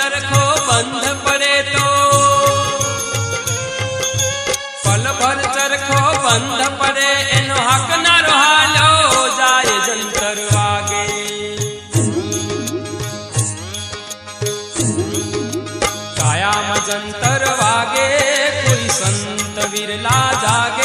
ચરખો બંધ પડે તો. પલ ભર ચરખો બંધ પડે, એનો હક ના હાલો જાય જંતર વાગે. કાયામાં જંતર વાગે, કોઈ સંત વિરલા જાગે.